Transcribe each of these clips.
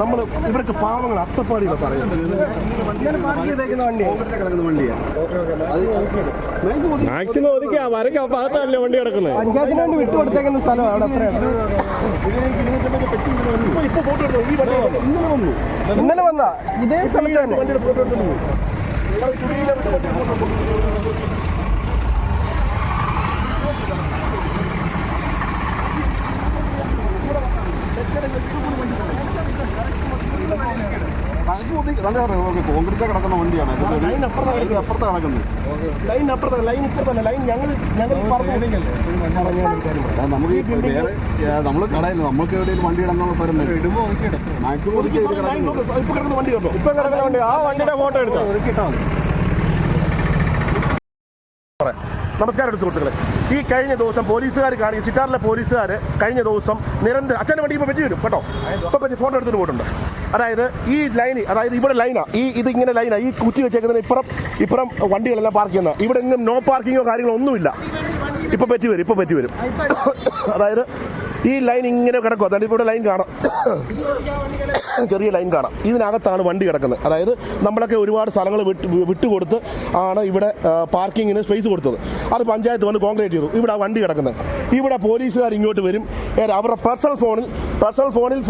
നമ്മൾ ഇവർക്ക് പാവങ്ങൾ അത്തപ്പാടിയില്ല സാറേ മാക്സിമം ഒതുക്കിയാ വരയ്ക്ക് ഭാഗത്തല്ലേ വണ്ടി കിടക്കുന്നത് പഞ്ചായത്തിന് വേണ്ടി വിട്ടുകൊടുത്തേക്കുന്ന സ്ഥലമാണ് അത്രയാണ് ഇന്നലെ വന്ന? ഇതേ സ്ഥലത്ത് തന്നെ വണ്ടിയുടെ ഫോട്ടോ എടുത്തു ഞങ്ങൾ കുടിയിലെ വിട്ട് വണ്ടി ഫോട്ടോ എടുത്തു. കോൺക്രീറ്റ് കിടക്കുന്ന വണ്ടിയാണ്. ലൈൻ അപ്പുറത്ത് കിടക്കുന്നത്. ലൈൻ അപ്പുറത്തല്ല ലൈൻ ഇപ്പുറത്തല്ല ലൈൻ ഞങ്ങൾ ഞങ്ങൾ നമുക്ക് വേറെ നമ്മൾ കടയില്ല നമുക്ക് എവിടെയും വണ്ടി സ്ഥലം ഇപ്പൊ കിടക്കുന്ന വണ്ടി കേട്ടോ ഇപ്പൊ കിടക്കുന്ന വണ്ടി. ആ വണ്ടിയുടെ ഫോട്ടോ എടുത്തോ? നമസ്കാരം സുഹൃത്തുക്കളെ. ഈ കഴിഞ്ഞ ദിവസം പോലീസുകാർ കാണിക്കും ചിറ്റാറിലെ പോലീസുകാർ കഴിഞ്ഞ ദിവസം നിരന്തരം അച്ഛന്റെ വണ്ടി ഇപ്പോൾ പറ്റി വരും കേട്ടോ? ഇപ്പോൾ പറ്റി ഫോട്ടോ എടുത്തിട്ട് പോയിട്ടുണ്ട്. അതായത് ഈ ലൈൻ അതായത് ഇവിടെ ലൈനാ. ഈ ഇത് ഇങ്ങനെ ലൈനാ. ഈ കുത്തി വെച്ചേക്കുന്നതിന് ഇപ്പുറം ഇപ്പുറം വണ്ടികളെല്ലാം പാർക്ക് ചെയ്യുന്ന. ഇവിടെ എങ്ങും നോ പാർക്കിങ്ങോ കാര്യങ്ങളോ ഒന്നുമില്ല. ഇപ്പൊ പറ്റി വരും ഇപ്പൊ പറ്റി വരും. അതായത് ഈ ലൈൻ ഇങ്ങനെ കിടക്കും. അതായത് ഇവിടെ ലൈൻ കാണാം. ചെറിയ ലൈൻ കാണാം. ഇതിനകത്താണ് വണ്ടി കിടക്കുന്നത്. അതായത് നമ്മളൊക്കെ ഒരുപാട് സ്ഥലങ്ങൾ വിട്ട് വിട്ടുകൊടുത്ത് ആണ് ഇവിടെ പാർക്കിങ്ങിന് സ്പേസ് കൊടുത്തത്. അത് പഞ്ചായത്ത് വന്ന് കോൺക്രീറ്റ് ചെയ്തു. ഇവിടെ വണ്ടി കിടക്കുന്നത്. ഇവിടെ പോലീസുകാർ ഇങ്ങോട്ട് വരും. അവരുടെ പേഴ്സണൽ ഫോണിൽ പേഴ്സണൽ ഫോണിൽ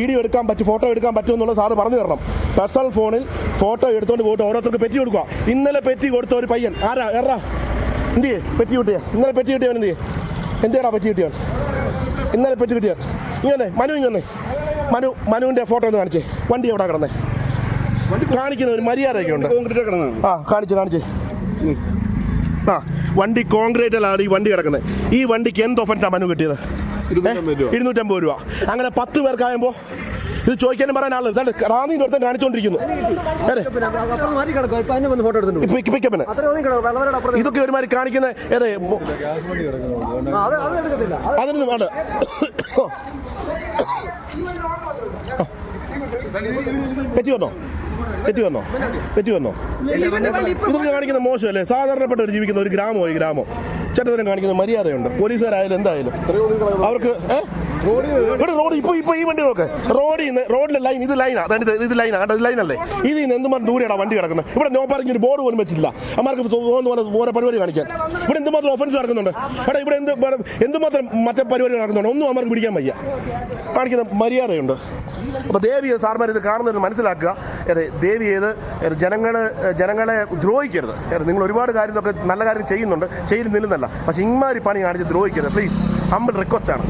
വീഡിയോ എടുക്കാൻ പറ്റും ഫോട്ടോ എടുക്കാൻ പറ്റും എന്നുള്ള സാറ് പറഞ്ഞു തരണം. പേഴ്സണൽ ഫോണിൽ ഫോട്ടോ എടുത്തുകൊണ്ട് പോയിട്ട് ഓരോരുത്തർക്ക് പെറ്റി കൊടുക്കുക. ഇന്നലെ പെറ്റി കൊടുത്ത ഒരു പയ്യൻ. ആരാ? എറാ? എന്ത് ചെയ്യും? പെറ്റി കിട്ടിയ ഇന്നലെ പെറ്റി കിട്ടിയവൻ എന്ത് ചെയ്യേ? എന്തിനാ പെറ്റി കിട്ടിയവൻ ഇന്നലെ പെറ്റി കിട്ടിയവൻ ഇങ്ങനെ മനു ഇങ്ങനെ മനു മനുവിന്റെ ഫോട്ടോ ഒന്ന് കാണിച്ചേ. വണ്ടി എവിടെ കിടന്നേ? കാണിക്കുന്ന ഒരു മര്യാദയൊക്കെ ഉണ്ട്. ആ കാണിച്ച് കാണിച്ച്. ആ വണ്ടി കോൺക്രീറ്റിലാണ് ഈ വണ്ടി കിടക്കുന്നത് ഈ വണ്ടിക്ക് എന്ത് ഒഫൻസാണ് മനു കിട്ടിയത്? ഇരുന്നൂറ്റമ്പത് രൂപ. അങ്ങനെ പത്ത് പേർക്കായപ്പോ ഇത് ചോദിക്കാനും പറയാൻ ആൾ. റാന്നിന്റെ അടുത്ത് അപ്പുറം ഇതൊക്കെ ഒരുമാതിരി കാണിക്കുന്ന ഏത്? അതിനൊന്നും വേണ്ട. പറ്റി വന്നോ? പെറ്റി വന്നോ? പെറ്റി വന്നോ? ഇതൊക്കെ കാണിക്കുന്ന മോശമല്ലേ? സാധാരണപ്പെട്ടവർ ജീവിക്കുന്ന ഒരു ഗ്രാമമോ ഈ ഗ്രാമം. ചേട്ടത്തിനും കാണിക്കുന്ന മര്യാദയുണ്ട്. പോലീസുകാരായാലും എന്തായാലും. അവർക്ക് ഏ? ഇവിടെ റോഡ് ഇപ്പൊ ഇപ്പൊ ഈ വണ്ടി നോക്ക്. റോഡിൽ നിന്ന് റോഡിലെ ലൈൻ ഇത് ലൈനാ അതായത് ഇത് ലൈനാ കണ്ടോ? ഇത് ലൈനല്ലേ? ഇതിൽ നിന്ന് എന്തുമാത്രം ദൂരെയാണ് വണ്ടി കിടക്കുന്നത്? ഇവിടെ നോ പാർക്കിംഗ് ഒരു ബോർഡ് പോലും വെച്ചിട്ടില്ല. അമ്മമാർക്ക് തോന്നുന്ന ഓരോ പരിപാടി കാണിക്കാൻ. ഇവിടെ എന്തുമാത്രം ഒഫൻസ് നടക്കുന്നുണ്ട്? എടാ ഇവിടെ എന്ത് എന്തുമാത്രം മറ്റേ പരിപാടി നടക്കുന്നുണ്ട്? ഒന്നും അമ്മമാർക്ക് പിടിക്കാൻ വയ്യ. കാണിക്കുന്ന മര്യാദയുണ്ട്. അപ്പോൾ ദേവി സാർമാർ ഇത് കാണുന്നത് മനസ്സിലാക്കുക. അതെ ദേവി ഏത് ജനങ്ങളെ ജനങ്ങളെ ദ്രോഹിക്കരുത്. നിങ്ങൾ ഒരുപാട് കാര്യങ്ങളൊക്കെ നല്ല കാര്യം ചെയ്യുന്നുണ്ട്. ചെയ്യുന്നില്ലെന്നല്ല പക്ഷേ ഇമാരി പണി കാണിച്ച് ദ്രോഹിക്കരുത്. പ്ലീസ് ഹമ്പിൾ റിക്വസ്റ്റ് ആണ്.